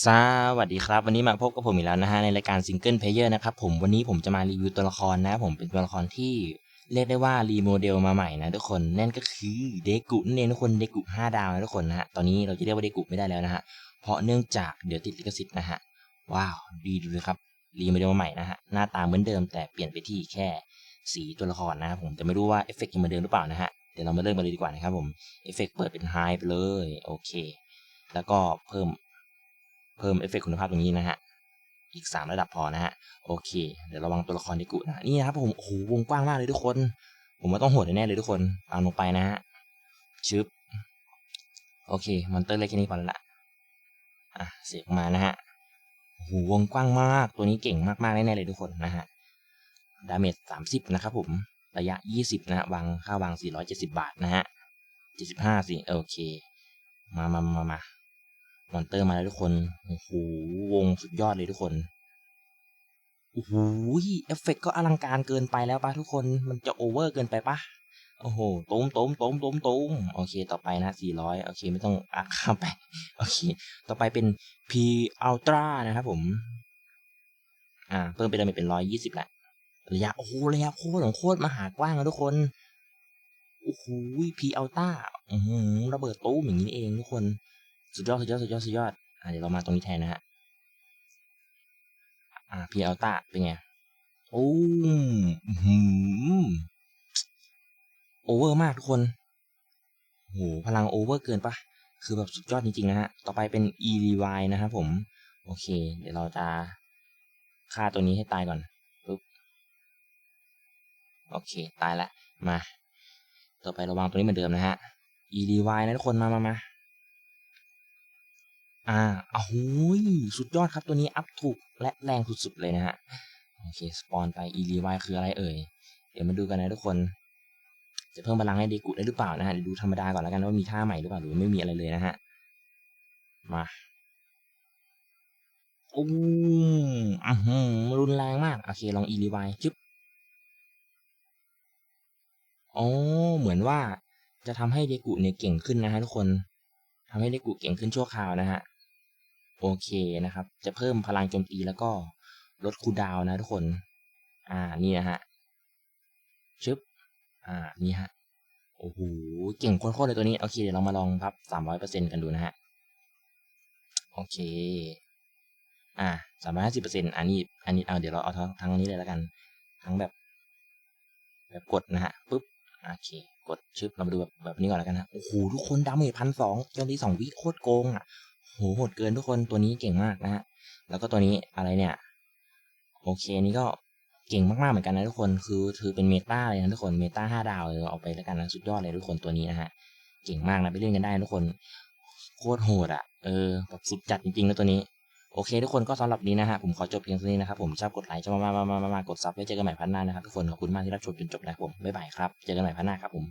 สวัสดีครับ วันนี้มาพบกับผมอีกแล้วนะฮะในรายการซิงเกิลเพลเยอร์นะครับผมวันนี้ผมจะมารีวิวตัวละครนะ ผมเป็นตัวละครที่เรียกได้ว่ารีโมเดลมาใหม่นะทุกคนนั่นก็คือเดกุนั่นเองทุกคนเดกุ5ดาวนะทุกคนนะฮะตอนนี้เราจะเรียกว่าเดกุไม่ได้แล้วนะฮะเพราะเนื่องจากเดี๋ยวติดลิขสิทธิ์นะฮะว้าวดีดูเลยครับรีโมเดลมาใหม่นะฮะหน้าตาเหมือนเดิมแต่เปลี่ยนไปที่แค่สีตัวละครนะครับผมแต่ไม่รู้ว่าเอฟเฟกต์ยังเหมือนเดิมหรือเปล่านะฮะเดี๋ยวเรามาเริ่มกันเลยดีกว่านะครับผมเอฟเฟกต์เปิดเป็นไฮไปเลยโอเค แล้วก็เพิ่ม เพิ่มเอฟเฟกต์คุณภาพตรงนี้นะฮะ อีก 3 ระดับพอนะฮะ โอเค เดี๋ยวระวังตัวละครเดกุนะนี่นะครับผม โอ้โห วงกว้างมากเลยทุกคน ผมว่าต้องโหดแน่เลยทุกคน ตามลงไปนะฮะ ชึบ โอเค มอนเตอร์เล็กแค่นี้พอแล้วละอะ เสียงมานะฮะโอ้โหวงกว้างมาก ตัวนี้เก่งมากๆแน่ๆเลยทุกคนนะฮะ ดาเมจ30 นะครับผม ระยะ 20 นะฮะ วาง ค่าวาง 470 บาทนะฮะ75สิ โอเค มามามามา มอนเตอร์มาแล้วทุกคน โอ้โห วงสุดยอดเลยทุกคน โอ้โห เอฟเฟกก็อลังการเกินไปแล้วปะทุกคน มันจะโอเวอร์เกินไปปะโอ้โหต้มต้มต้มต้มต้มโอเค ต่อไปนะ 400 โอเค ไม่ต้องอะข้ามไป โอเค ต่อไปเป็น P Ultra นะครับผม อ่า เพิ่มไปเลยเป็น 120แหละ ระยะ โอ้โห ระยะโคตรของโคตรมหากว้างนะทุกคน โอ้โห P Ultra อือระเบิดตู้มอย่างนี้เองทุกคน สุดยอดสุดยอดสุดยอดสุดยอดอะเดี๋ยวเรามาตรงนี้แทนนะฮะอ่าพีอัลต้าเป็นไงโอ้หืมโอเวอร์มากทุกคนโหพลังโอเวอร์เกินปะคือแบบสุดยอดจริงๆนะฮะ ต่อไปเป็น e r e v i นะครับผม โอเค เดี๋ยวเราจะฆ่าตัวนี้ให้ตายก่อนปุ๊บโอเค ตายละมา ต่อไประวังตัวนี้เหมือนเดิมนะฮะ e r e v i นะทุกคนมามามา อ่าอ้าวสุดยอดครับตัวนี้อัพถูกและแรงสุดๆเลยนะฮะ โอเค สปอนไป e r e v i คืออะไรเอ่ย เดี๋ยวมาดูกันนะทุกคน จะเพิ่มพลังให้เดกุได้หรือเปล่านะฮะ เดี๋ยวดูธรรมดาก่อนแล้วกันว่ามีท่าใหม่หรือเปล่าหรือไม่มีอะไรเลยนะฮะ มาอู้อือหือรุนแรงมาก โอเค ลอง e r e v i จึ๊บอ๋อเหมือนว่าจะทำให้เดกุเนี่ยเก่งขึ้นนะฮะทุกคนทำให้เดกุเก่งขึ้นชั่วคราวนะฮะ โอเคนะครับ จะเพิ่มพลังโจมตีแล้วก็ลดคูดาวนะทุกคน อ่านี่นะฮะชึบ อ่า นี่ฮะ โอ้โห เก่งโคตรๆเลยตัวนี้ โอเค เดี๋ยวเรามาลองพับสามร้อยเปอร์เซ็นกันดูนะฮะ โอเค อ่าสามร้อยห้าสิบเปอร์เซ็นอันนี้ อันนี้ เอา เดี๋ยวเราเอาทั้งทั้งนี้เลยแล้วกัน ทั้งแบบ แบบกดนะฮะ ปุ๊บ โอเค กดชึบ เรามาดูแบบแบบนี้ก่อนแล้วกันนะ โอ้โห ทุกคนดาเมจพันสองโจมตีสองวิโคตรโกงอะ หโหดเกินทุกคนตัวนี้เก่งมากนะฮะแล้วก็ตัวนี้อะไรเนี่ยโอเคนี่ก็เก่งมากๆเหมือนกันนะทุกคนคือถือเป็นเมตาเลยนะทุกคนเมตาห้าดาวเลยเอาไปแล้วกันนะสุดยอดเลยทุกคนตัวนี้นะฮะเก่งมากนะไปเล่นกันได้ทุกคนโคตรโหดอะเออแบบสุดจัดจริงๆนะตัวนี้โอเคทุกคนก็สำหรับนี้นะฮะผมขอจบเพียงเท่านี้นะครับผมชอบกดไลค์ชอบมากๆๆๆกดซับไว้เจอกันใหม่พันหน้านะครับทุกคนขอบคุณมากที่รับชมจนจบนะครับผมบ๊ายบายครับเจอกันใหม่พันหน้าครับผม